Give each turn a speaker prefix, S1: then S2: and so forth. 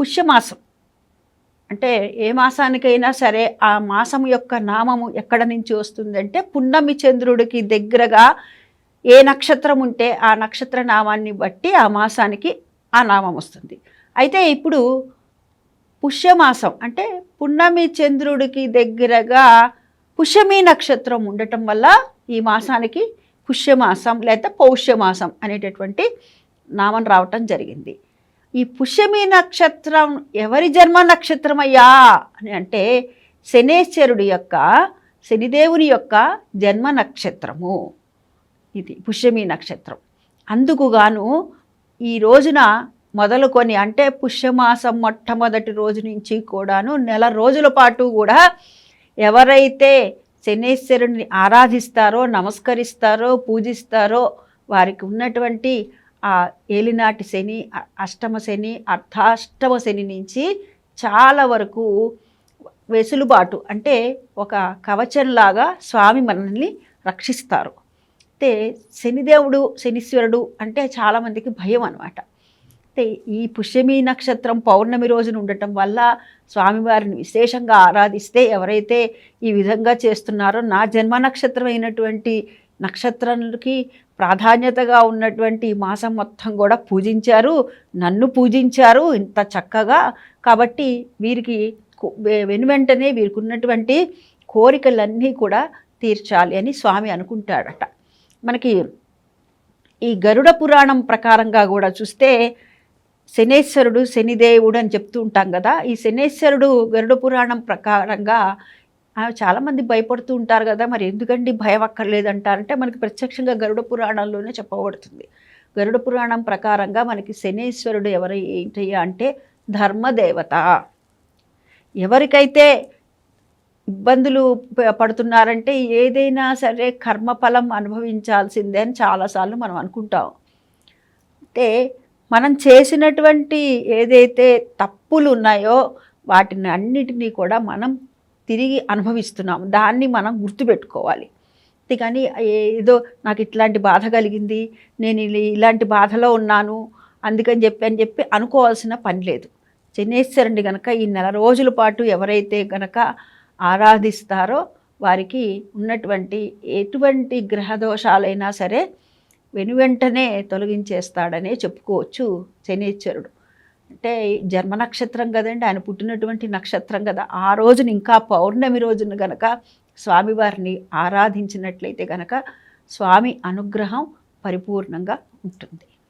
S1: పుష్యమాసం. అంటే ఏ మాసానికైనా సరే ఆ మాసం యొక్క నామము ఎక్కడ నుంచి వస్తుందంటే పున్నమి చంద్రుడికి దగ్గరగా ఏ నక్షత్రం ఉంటే ఆ నక్షత్ర నామాన్ని బట్టి ఆ మాసానికి ఆ నామం వస్తుంది. అయితే ఇప్పుడు పుష్యమాసం అంటే పున్నమి చంద్రుడికి దగ్గరగా పుష్యమి నక్షత్రం ఉండటం వల్ల ఈ మాసానికి పుష్యమాసం లేదా పౌష్యమాసం అనేటటువంటి నామం రావటం జరిగింది. ఈ పుష్యమి నక్షత్రం ఎవరి జన్మ నక్షత్రం అయ్యా అని అంటే శనేశ్వరుడి యొక్క శనిదేవుని యొక్క జన్మ నక్షత్రము. ఇది పుష్యమి నక్షత్రం. అందుకు గాను ఈ రోజున మొదలుకొని అంటే పుష్యమాసం మొట్టమొదటి రోజు నుంచి కూడాను నెల రోజుల పాటు కూడా ఎవరైతే శనేశ్వరుని ఆరాధిస్తారో నమస్కరిస్తారో పూజిస్తారో వారికి ఉన్నటువంటి ఆ ఏలినాటి శని అష్టమ శని అర్ధాష్టమ శని నుంచి చాలా వరకు వెసులుబాటు అంటే ఒక కవచంలాగా స్వామి మనల్ని రక్షిస్తారు. అయితే శనిదేవుడు శనీశ్వరుడు అంటే చాలామందికి భయం అనమాట అయితే ఈ పుష్యమి నక్షత్రం పౌర్ణమి రోజున ఉండటం వల్ల స్వామివారిని విశేషంగా ఆరాధిస్తే ఎవరైతే ఈ విధంగా చేస్తున్నారో నా జన్మ నక్షత్రం అయినటువంటి నక్షత్రానికి ప్రాధాన్యతగా ఉన్నటువంటి ఈ మాసం మొత్తం కూడా పూజించారు నన్ను పూజించారు ఇంత చక్కగా. కాబట్టి వీరికి వెనువెంటనే వీరికి ఉన్నటువంటి కోరికలన్నీ కూడా తీర్చాలి అని స్వామి అనుకుంటాడట. మనకి ఈ గరుడ పురాణం ప్రకారంగా కూడా చూస్తే శనేశ్వరుడు శనిదేవుడు అని చెప్తూ ఉంటాం కదా. ఈ శనేశ్వరుడు గరుడ పురాణం ప్రకారంగా చాలామంది భయపడుతూ ఉంటారు కదా మరి ఎందుకండి భయం అక్కర్లేదంటారంటే మనకి ప్రత్యక్షంగా గరుడ పురాణంలోనే చెప్పబడుతుంది. గరుడ పురాణం ప్రకారంగా మనకి శనేశ్వరుడు ఎవరు ఏంటయ్యా అంటే ధర్మదేవత. ఎవరికైతే ఇబ్బందులు పడుతున్నారంటే ఏదైనా సరే కర్మఫలం అనుభవించాల్సిందే అని చాలాసార్లు మనం అనుకుంటాం. అంటే మనం చేసినటువంటి ఏదైతే తప్పులు ఉన్నాయో వాటిని అన్నిటినీ కూడా మనం తిరిగి అనుభవిస్తున్నాం దాన్ని మనం గుర్తుపెట్టుకోవాలి. అంతేగాని ఏదో నాకు ఇట్లాంటి బాధ కలిగింది నేను ఇలా- ఇలాంటి బాధలో ఉన్నాను అందుకని చెప్పి అని చెప్పి అనుకోవాల్సిన పని లేదు. చెన్నేశ్వరుని గనక ఈ నెల రోజుల పాటు ఎవరైతే గనక ఆరాధిస్తారో వారికి ఉన్నటువంటి ఎటువంటి గ్రహదోషాలైనా సరే వెనువెంటనే తొలగించేస్తాడనే చెప్పుకోవచ్చు శనేశ్వరుడు. అంటే జన్మ నక్షత్రం కదండి ఆయన పుట్టినటువంటి నక్షత్రం కదా. ఆ రోజున ఇంకా పౌర్ణమి రోజున గనక స్వామివారిని ఆరాధించినట్లయితే గనక స్వామి అనుగ్రహం పరిపూర్ణంగా ఉంటుంది.